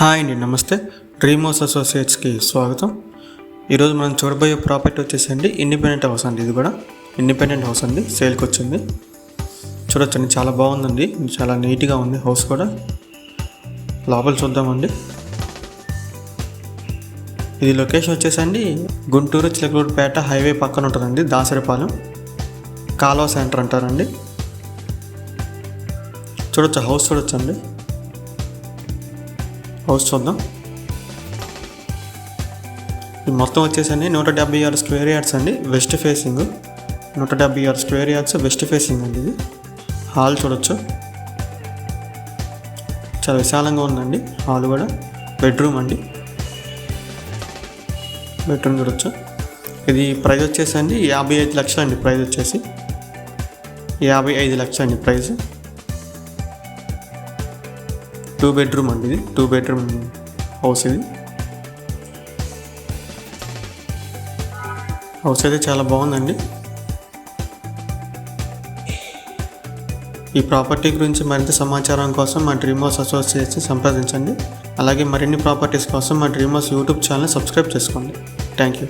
Hi అండి నమస్తే. డ్రీమోస్ అసోసియేట్స్కి స్వాగతం. ఈరోజు మనం చూడబోయే ప్రాపర్టీ వచ్చేసండి ఇండిపెండెంట్ హౌస్ అండి ఇది కూడా. ఇండిపెండెంట్ హౌస్ అండి సేల్కి వచ్చింది. చూడొచ్చండి చాలా బాగుందండి. చాలా నీట్గా ఉంది హౌస్ కూడా. లోపల చూద్దామండి. ఇది లొకేషన్ వచ్చేసండి గుంటూరు చిలకలూరుపేట హైవే పక్కన ఉంటుందండి దాసరిపాలెం. కాలువ సెంటర్ అంటారండి. చూడొచ్చు హౌస్ చూడొచ్చండి. హౌస్ చూద్దాం. ఇది మొత్తం వచ్చేసండి నూట డెబ్బై ఆరు స్క్వేర్ యార్డ్స్ అండి వెస్ట్ ఫేసింగ్. నూట డెబ్బై ఆరు స్క్వేర్ యార్డ్స్ వెస్ట్ ఫేసింగ్ అండి ఇది. హాల్ చూడొచ్చు. చాలా విశాలంగా ఉందండి హాల్ కూడా. బెడ్రూమ్ అండి. బెడ్రూమ్ చూడొచ్చు. ఇది ప్రైస్ వచ్చేసండి యాభై ఐదు లక్షలు అండి ప్రైస్ వచ్చేసి. యాభై ఐదు లక్షలు అండి ప్రైస్. టూ బెడ్రూమ్ అండి ఇది. టూ బెడ్రూమ్ హౌస్ ఇది. హౌస్ అయితే చాలా బాగుందండి. ఈ ప్రాపర్టీ గురించి మరింత సమాచారం కోసం మా డ్రీమ్ హౌస్ అసోసియేట్స్ని సంప్రదించండి. అలాగే మరిన్ని ప్రాపర్టీస్ కోసం మా dream house YouTube channel subscribe చేసుకోండి. Thank you.